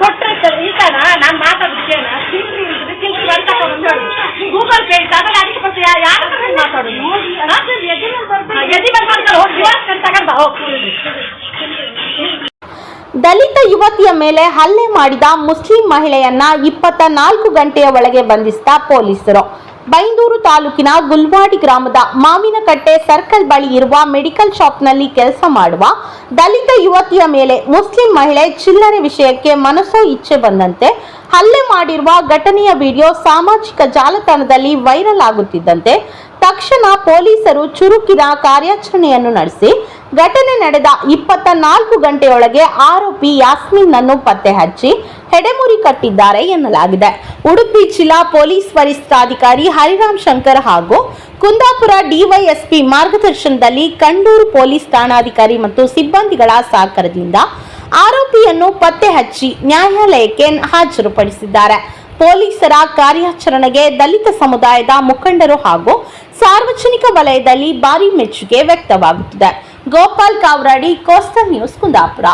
ಕೊಟ್ಟರೆ Google pay ಅದಕ್ಕೆ ಬರ್ತೀವಿ ಯಾರ ದಲಿತ ಯುವತಿಯ ಮೇಲೆ ಹಲ್ಲೆ ಮಾಡಿದ ಮುಸ್ಲಿಂ ಮಹಿಳೆಯನ್ನ ಇಪ್ಪತ್ತ ನಾಲ್ಕು ಗಂಟೆಯ ಒಳಗೆ ಬಂಧಿಸಿದ ಪೊಲೀಸರು. ಬೈಂದೂರು ತಾಲೂಕಿನ ಗುಲ್ವಾಡಿ ಗ್ರಾಮದ ಮಾವಿನಕಟ್ಟೆ ಸರ್ಕಲ್ ಬಳಿ ಇರುವ ಮೆಡಿಕಲ್ ಶಾಪ್ನಲ್ಲಿ ಕೆಲಸ ಮಾಡುವ ದಲಿತ ಯುವತಿಯ ಮೇಲೆ ಮುಸ್ಲಿಂ ಮಹಿಳೆ ಚಿಲ್ಲರೆ ವಿಷಯಕ್ಕೆ ಮನಸ್ಸು ಇಚ್ಛೆ ಬಂದಂತೆ ಹಲ್ಲೆ ಮಾಡಿರುವ ಘಟನೆಯ ವಿಡಿಯೋ ಸಾಮಾಜಿಕ ಜಾಲತಾಣದಲ್ಲಿ ವೈರಲ್ ಆಗುತ್ತಿದ್ದಂತೆ ತಕ್ಷಣ ಪೊಲೀಸರು ಚುರುಕಿನ ಕಾರ್ಯಾಚರಣೆಯನ್ನು ನಡೆಸಿ ಘಟನೆ ನಡೆದ ಇಪ್ಪತ್ತ ನಾಲ್ಕು ಗಂಟೆಯೊಳಗೆ ಆರೋಪಿ ಯಾಸ್ಮಿನ್ ಅನ್ನು ಪತ್ತೆ ಹಚ್ಚಿ ಹೆಡೆಮುರಿ ಕಟ್ಟಿದ್ದಾರೆ ಎನ್ನಲಾಗಿದೆ. ಉಡುಪಿ ಜಿಲ್ಲಾ ಪೊಲೀಸ್ ವರಿಷ್ಠಾಧಿಕಾರಿ ಹರಿರಾಮ್ ಶಂಕರ್ ಹಾಗೂ ಕುಂದಾಪುರ ಡಿವೈಎಸ್ಪಿ ಮಾರ್ಗದರ್ಶನದಲ್ಲಿ ಕಂಡೂರು ಪೊಲೀಸ್ ಠಾಣಾಧಿಕಾರಿ ಮತ್ತು ಸಿಬ್ಬಂದಿಗಳ ಸಹಕಾರದಿಂದ ಆರೋಪಿಯನ್ನು ಪತ್ತೆ ಹಚ್ಚಿ ನ್ಯಾಯಾಲಯಕ್ಕೆ ಹಾಜರುಪಡಿಸಿದ್ದಾರೆ. ಪೊಲೀಸರ ಕಾರ್ಯಾಚರಣೆಗೆ ದಲಿತ ಸಮುದಾಯದ ಮುಖಂಡರು ಹಾಗೂ ಸಾರ್ವಜನಿಕ ವಲಯದಲ್ಲಿ ಭಾರಿ ಮೆಚ್ಚುಗೆ ವ್ಯಕ್ತವಾಗುತ್ತಿದೆ. Gopal Kavradi, coastal news Kundapura.